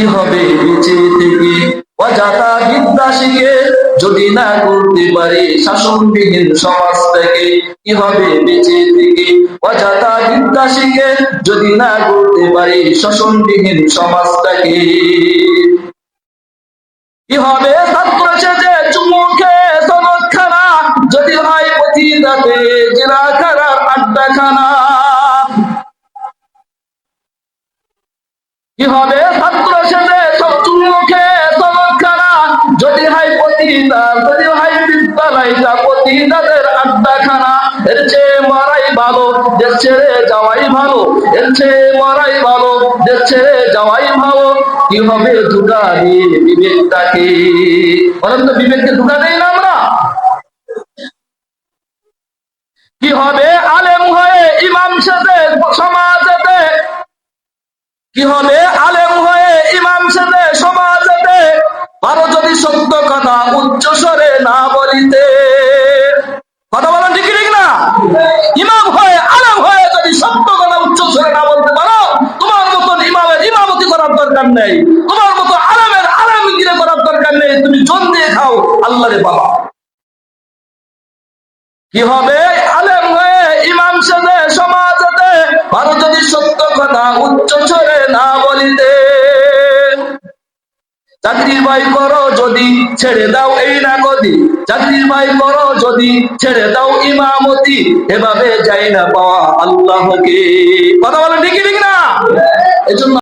কি হবে থেকে? যদি না করতে পারি শাসনবিহীন সমাজ থেকে, কি হবে বেঁচে থেকে? অজাতা বিদ্যা শিখে যদি না করতে পারি শাসনবিহীন সমাজটাকে কি হবে? ছাত্র সেজে চুমুখে যদি হয় পথিদাতে জেলা খারাপ আড্ডাখানা। কি হবে? মরাই দিয়ে বিবেকটাকে? বলেন তো, বিবেককে দেই না আমরা? কি হবে আলেম হয়ে ইমাম সাথে সমাজেতে? কি হবে আলেম হয়ে ইমাম সাথে সমাজেতে? পারো যদি সত্য কথা উচ্চ উচ্চ বলতে পারো? তোমার মতন ইমামের ইমামতি করার দরকার নেই। তোমার মতো আলেমগিরে করার দরকার নেই। তুমি জন দিয়ে খাও, আল্লাহরে বাবা। কি হবে? আলেম হয়ে ইমাম সাথে সমাজতে ভারত যদি সত্য কথা উচ্চ ছড়ে না বলিতে চাকরি বাই করো যদি ছেড়ে দাও এই না গদি চাকরি বাই করো যদি ছেড়ে দাও ইমামতি এভাবে যাই না পাওয়া আল্লাহকে। কথা বলে ঠিক ঠিক না? এজন্য